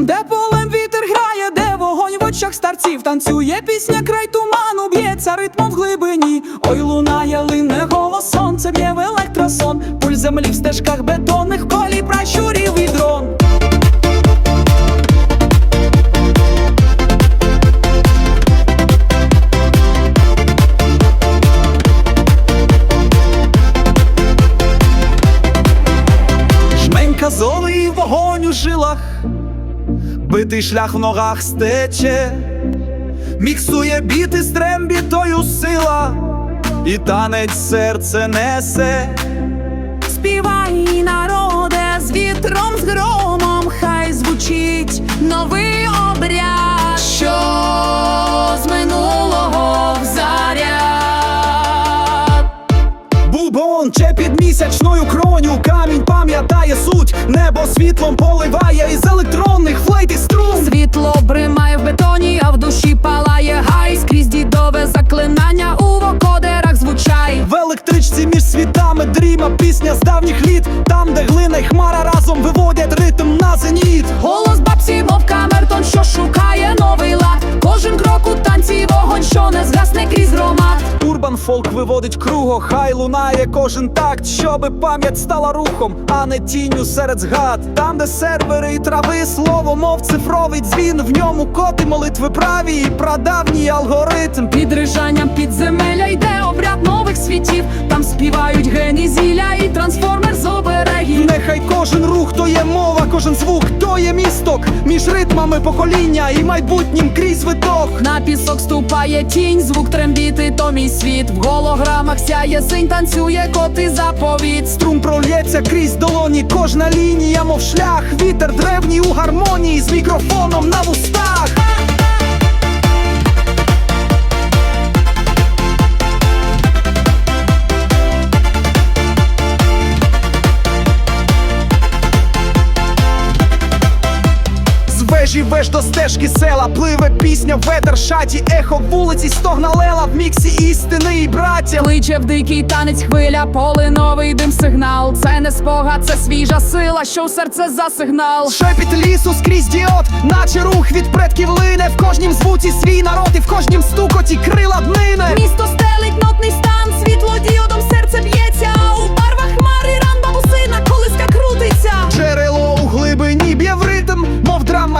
Там, де полем вітер грає, де вогонь в очах старців, танцює пісня, край туману, б'ється ритмом в глибині. Ой, лунає, лине голос, сонце б'є в електросон, пуль землі в стежках бетонних, колі пращурів і дрон. Жменька вогонь у жилах, битий шлях в ногах стече, міксує біти з трембітою сила, і танець серце несе. Співай, народе, з вітром, з громом, хай звучить новий Че під місячною кроню, камінь пам'ятає суть, небо світлом поливає із електронних флейт і струн. Світло бримає в бетоні, а в душі палає гай, скрізь дідове заклинання у вокодерах звучай. В електричці між світами дріма пісня з давніх літ, там, де глина й хмара разом виводять ритм на зеніт. Фолк виводить круго, хай лунає кожен такт, щоби пам'ять стала рухом, а не тінню серед згад. Там, де сервери і трави, слово, мов цифровий дзвін, в ньому коти молитви праві і прадавній алгоритм. Під рижанням підземелля йде обряд нових світів. Там співають гені зілля і трансформер з Нехай кожен рух то є мова, кожен звук то є місток між ритмами покоління і майбутнім крізь виток. На пісок ступає тінь, звук трембіти, то мій світ. В голограмах сяє синь, танцює коти заповіт. Струм прольється крізь долоні, кожна лінія, мов шлях, вітер древній у гармонії з мікрофоном на вустах. Веж до стежки села пливе пісня, ветер шаті, ехо вулиці, стогна лела в міксі істини і браття. Кличе в дикий танець хвиля, полиновий дим сигнал. Це не спогад, це свіжа сила, що в серце за сигнал. Шепіт лісу скрізь діод, наче рух від предків лине В кожнім звуці свій народ і в кожнім стукоті крила днине Місто стелить нотний стан,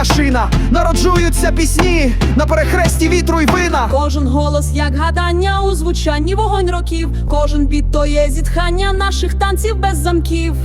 машина Народжуються пісні на перехресті вітру й вина Кожен голос, як гадання у звучанні вогонь років. Кожен біт то є зітхання наших танців без замків.